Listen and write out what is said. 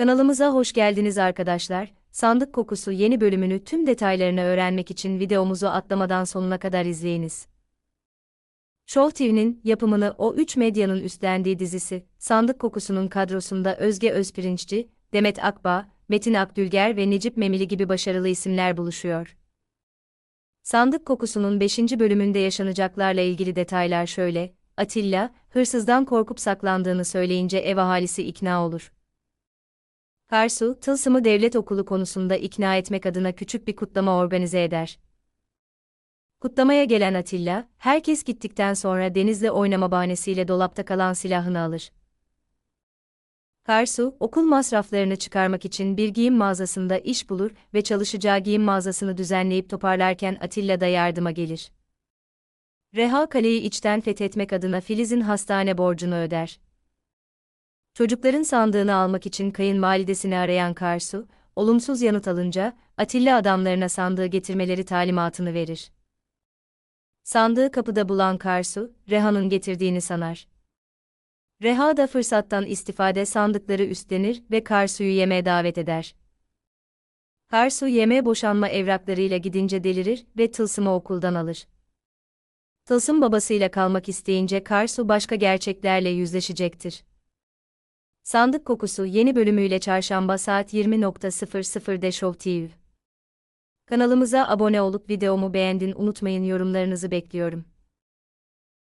Kanalımıza hoş geldiniz arkadaşlar. Sandık Kokusu yeni bölümünü tüm detaylarını öğrenmek için videomuzu atlamadan sonuna kadar izleyiniz. Show TV'nin yapımını o 3 medyanın üstlendiği dizisi, Sandık Kokusu'nun kadrosunda Özge Özpirinççi, Demet Akbağ, Metin Akdülger ve Necip Memili gibi başarılı isimler buluşuyor. Sandık Kokusu'nun 5. bölümünde yaşanacaklarla ilgili detaylar şöyle, Atilla, hırsızdan korkup saklandığını söyleyince ev ahalisi ikna olur. Karsu, Tılsım'ı devlet okulu konusunda ikna etmek adına küçük bir kutlama organize eder. Kutlamaya gelen Atilla, herkes gittikten sonra Deniz'le oynama bahanesiyle dolapta kalan silahını alır. Karsu, okul masraflarını çıkarmak için bir giyim mağazasında iş bulur ve çalışacağı giyim mağazasını düzenleyip toparlarken Atilla da yardıma gelir. Reha kaleyi içten fethetmek adına Filiz'in hastane borcunu öder. Çocukların sandığını almak için kayınvalidesini arayan Karsu, olumsuz yanıt alınca, Atilla adamlarına sandığı getirmeleri talimatını verir. Sandığı kapıda bulan Karsu, Reha'nın getirdiğini sanar. Reha da fırsattan istifade sandıkları üstlenir ve Karsu'yu yemeğe davet eder. Karsu yemeğe boşanma evraklarıyla gidince delirir ve Tılsım'ı okuldan alır. Tılsım babasıyla kalmak isteyince Karsu başka gerçeklerle yüzleşecektir. Sandık Kokusu yeni bölümüyle çarşamba saat 20.00'de Show TV. Kanalımıza abone olup videomu beğendin unutmayın yorumlarınızı bekliyorum.